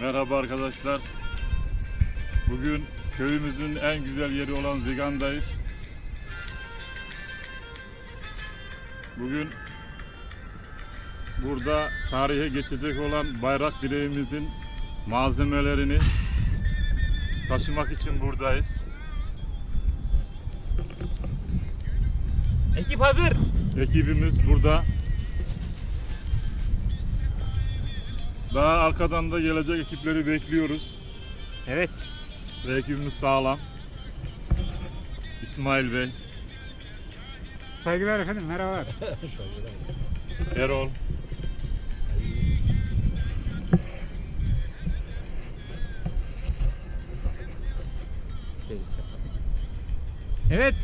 Merhaba arkadaşlar. Bugün köyümüzün en güzel yeri olan Zigan'dayız. Bugün burada tarihe geçecek olan bayrak direğimizin malzemelerini taşımak için buradayız. Ekip hazır. Ekibimiz burada. Daha arkadan da gelecek ekipleri bekliyoruz. Evet. Ve ekibimiz sağlam. İsmail Bey, Saygılar efendim, merhabalar. Erol, Evet.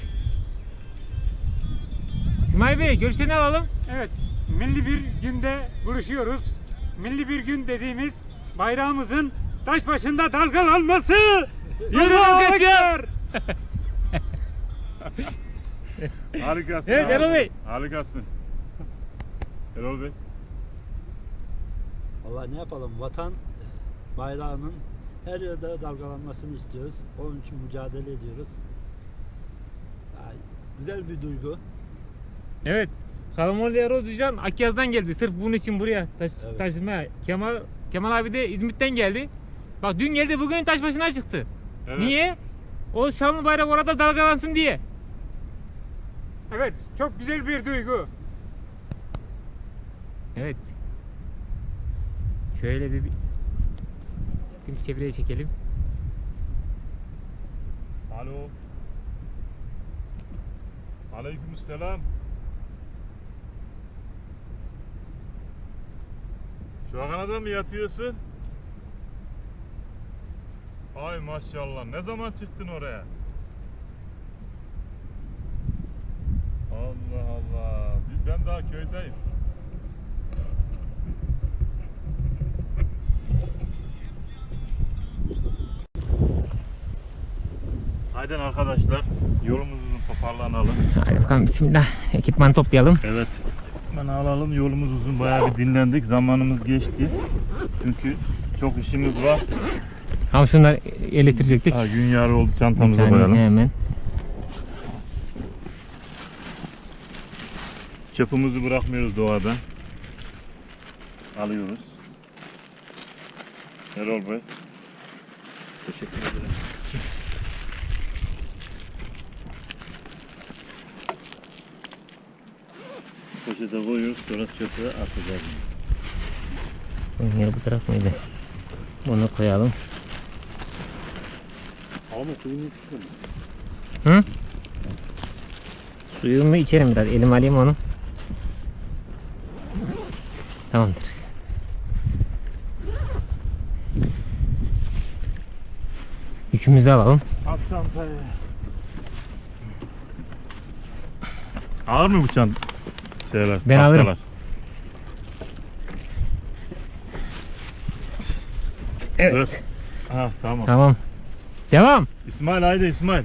İsmail Bey görüşlerini alalım. Evet, milli bir günde buluşuyoruz. Milli bir gün dediğimiz bayrağımızın taş başında dalgalanması. Yürü! Ekber! harikasın. Evet. Erol Bey. Harikasın. Erol Bey. Vallahi ne yapalım vatan bayrağının her yerde dalgalanmasını istiyoruz. Onun için mücadele ediyoruz. Yani güzel bir duygu. Evet. Kalamoğlu Erozcan Akyaz'dan geldi. Sırf bunun için buraya taş, Evet. taşınmaya. Kemal Kemal abi de İzmit'ten geldi. Bak dün geldi bugün taş başına çıktı. Evet. Niye? O şanlı bayrak orada dalgalansın diye. Evet, çok güzel bir duygu. Evet. Şöyle bir, bir tüm çevreye çekelim. Alo. Aleykümselam. Şu kanada mı yatıyorsun? Ay maşallah. Ne zaman çıktın oraya? Allah Allah. Ben daha köydeyim. Haydi arkadaşlar yolumuzu toparlanalım. Hadi bakalım bismillah. Ekipman toplayalım. Evet. Ben alalım yolumuz uzun bayağı bir dinlendik. Zamanımız geçti. Çünkü çok işimiz var. Ama şunları eleştirecektik. Ha, gün yarı oldu çantamıza koyalım. hemen. Çöpümüzü bırakmıyoruz doğada. Alıyoruz. Erol Bey. Teşekkür ederim. Poşete koyuyoruz sonra çöpe atacağız. Bunun bu taraf mıydı? Bunu koyalım. Ama suyunu içiyorum. Hı? Suyumu içerim biraz. Elim alayım onu. Tamamdır. Yükümüzü alalım. At çantayı. Ağır mı bu şeyler? Ben alırım. tahtalar? Evet. Dur. Ha tamam. Tamam. Devam. İsmail haydi İsmail.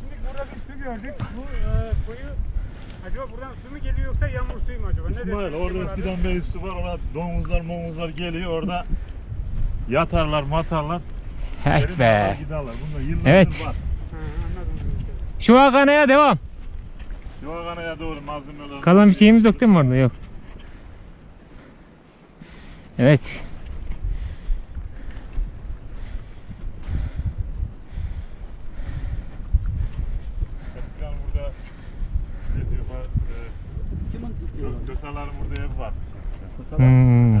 Şimdi burada bir su gördük. Bu e, kuyu, acaba buradan su mu geliyor yoksa yağmur suyu mu acaba? Ne İsmail orada abi? eskiden beri su var orada domuzlar momuzlar geliyor orada yatarlar matarlar. Heh Derin be. Giderler. Bunda yıllardır Evet. var. Ha, anladım. Şu Hakan'a devam. Yogana'ya doğru malzemeler. Kalan bir şeyimiz yok değil mi orada? Yok. Evet. Eskiden burada ne diyor, e, burada var. Hmm.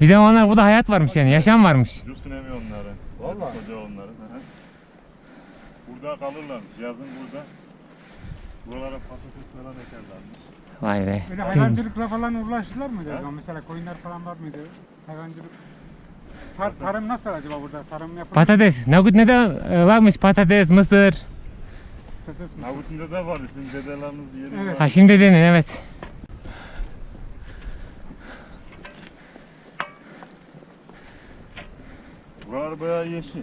Bir zamanlar burada hayat varmış yani. Yaşam varmış. Dursun emi onların. Vallahi. Koca onların. hı hı. Burada kalırlarmış. Yazın burada. Patates falan ekerlermiş. Vay be. Böyle hayvancılıkla falan uğraştılar mıydı? Acaba? Mesela koyunlar falan var mıydı? Hayvancılık. Tar- tarım nasıl acaba burada? Tarım yapılıyor Patates. Ne, ne de e, varmış patates, mısır. Patates mi? Navut'unda da var. Sizin dedeleriniz yeri Evet. var. Ha şimdi dedin evet. Buralar bayağı yeşil.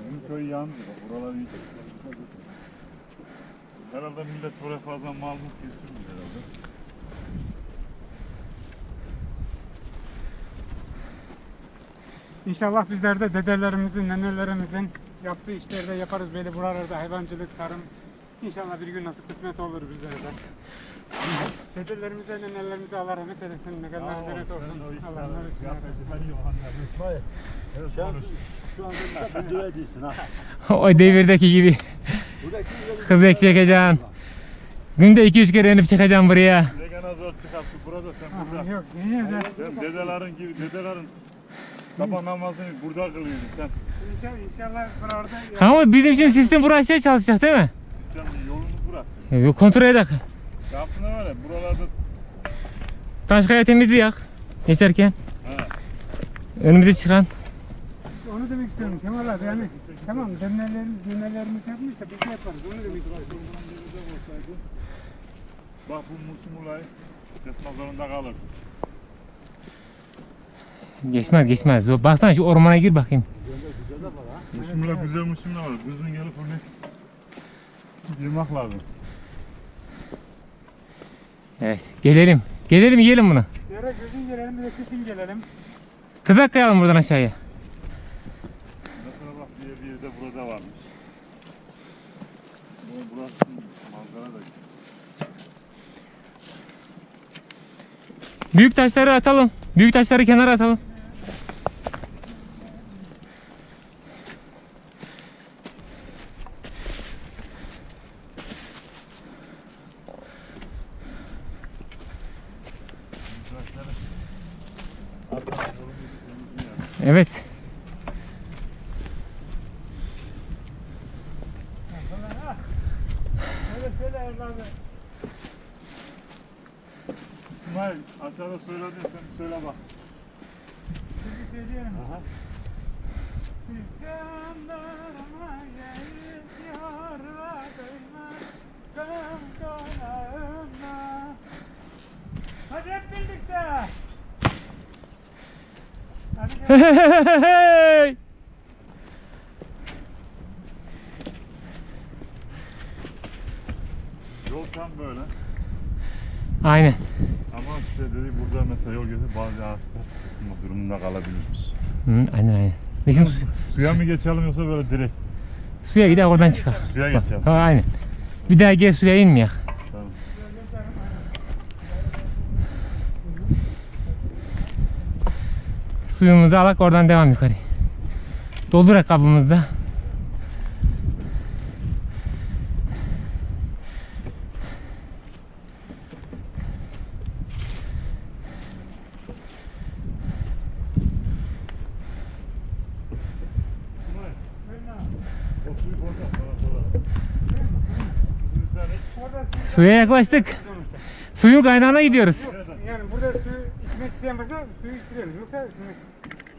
Bizim köy yandı. Buralar yeşil. Herhalde millet buraya fazla mal mı getirmiyor herhalde. İnşallah bizler de dedelerimizin, nenelerimizin yaptığı işleri de yaparız böyle buralarda hayvancılık, tarım. İnşallah bir gün nasıl kısmet olur bizlere de. Dedelerimize, nenelerimize Allah rahmet eylesin, ne kadar cennet olsun. Allah rahmet eylesin. Şu an sen dua ediyorsun ha. O devirdeki gibi. Buradaki güzel- Kız ek çekeceğim. Günde 2-3 kere inip çıkacağım buraya. Ne kadar zor çıkarttı burada sen burada. Yok, yine de. Sen dedelerin gibi dedelerin sabah namazını burada kılıyordun sen. İnşallah, inşallah burada. Ama bizim şimdi sistem aşağı çalışacak değil mi? İstanbul yolumuz burası. Yok kontrol edek. Ya aslında var ya buralarda Taşkaya temizleyek. Geçerken. ha, Önümüze çıkan. Onu demek istiyorum Kemal abi yani tamam denelerimiz, denelerimiz yapmış da biz de yaparız onu demek istiyorum. bak bu musim olayı kesme zorunda kalır. Geçmez geçmez. O- Baksana şu ormana gir bakayım. Musimler güzel musimler var. Kızın gelip onu yırmak lazım. Evet. Gelelim. Gelelim yiyelim bunu. Yere gözün gelelim bir de gelelim. Kızak kayalım buradan aşağıya. Burada varmış. Bu burası manzara da Büyük taşları atalım. Büyük taşları kenara atalım. Evet. Öyle söyle evladım. İsmail aşağıda söyledin sen söyle bak. Şimdi söylüyorum. Aha. İskandarıma gelişiyor da duymadım konağımda. Hadi hep birlikte. Hadi gel. Yol tam böyle. Aynen. Ama işte dedi burada mesela yol geçip bazı ağaçlar ısınma durumunda kalabilirmiş. Hı, aynen aynen. Bizim su- Suya mı geçelim yoksa böyle direkt suya gidelim oradan çıkar. suya geçelim. Ha, aynen. Bir daha gel suya inmeyek. Tamam. Suyumuzu alak oradan devam yukarı. Doldurak kabımızda. O suyu boşalt bana sonra. Suyu sen iç. Orada su- Suya yaklaştık. Suyun kaynağına gidiyoruz. Yani burada su içmek isteyen varsa suyu içirelim. Yoksa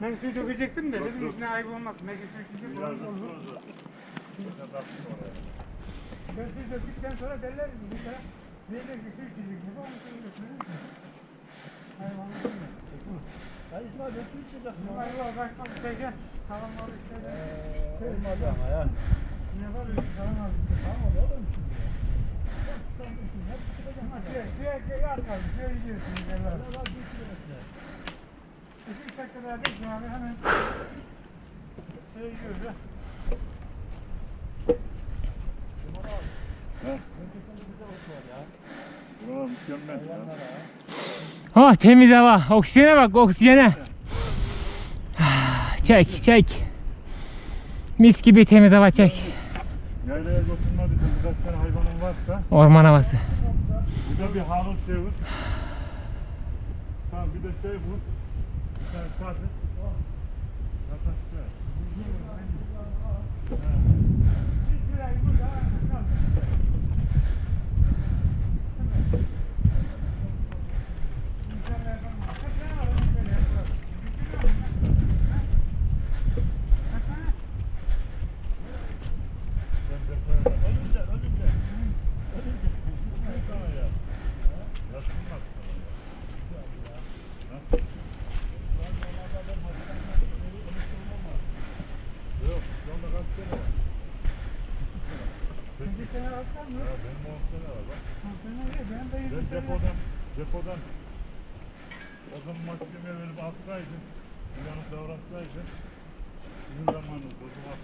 ben suyu dökecektim de dedim içine ayıp olmaz. Belki su içecek Biraz olur. Ben suyu döktükten sonra derler ki bir tane diyecek ki su içecek. Bu onun suyu mü? Hayır anladın mı? Ya İsmail ben su içeceksin. Hayır o bak bak şey gel. Tamam abi işte. Ee, Olmadı ama ya. Ne var öyle tamam abi işte. Tamam oğlum şimdi. Oh temiz hava. Oksijene bak oksijene. Ah, Çek çek. Mis gibi temiz hava çek. Yaylaya götürmediysen birkaç tane hayvanın varsa Orman havası. bir de bir halın çevir. Tamam bir de şey vur. Bir tane. Zaten şey. Bir sırayı burada. Kalk. İnşallah yapamam. Kaç tane var onu söyle, yapalım. Kaç tane? Sen de koyalım. Ölünce, ölünce. Ölünce. Ne sana ya? Yatılmaz sana ya. Yok, şu anda kaç sene var? Bir sene alsam mı? Ya benim 10 sene var bak. On sene değil, benim de Ben yirmi sene. depodan, depodan o zaman mahkemeye verip atsaydım Uyanık davransaydın, bizim zamanımızda o zaman.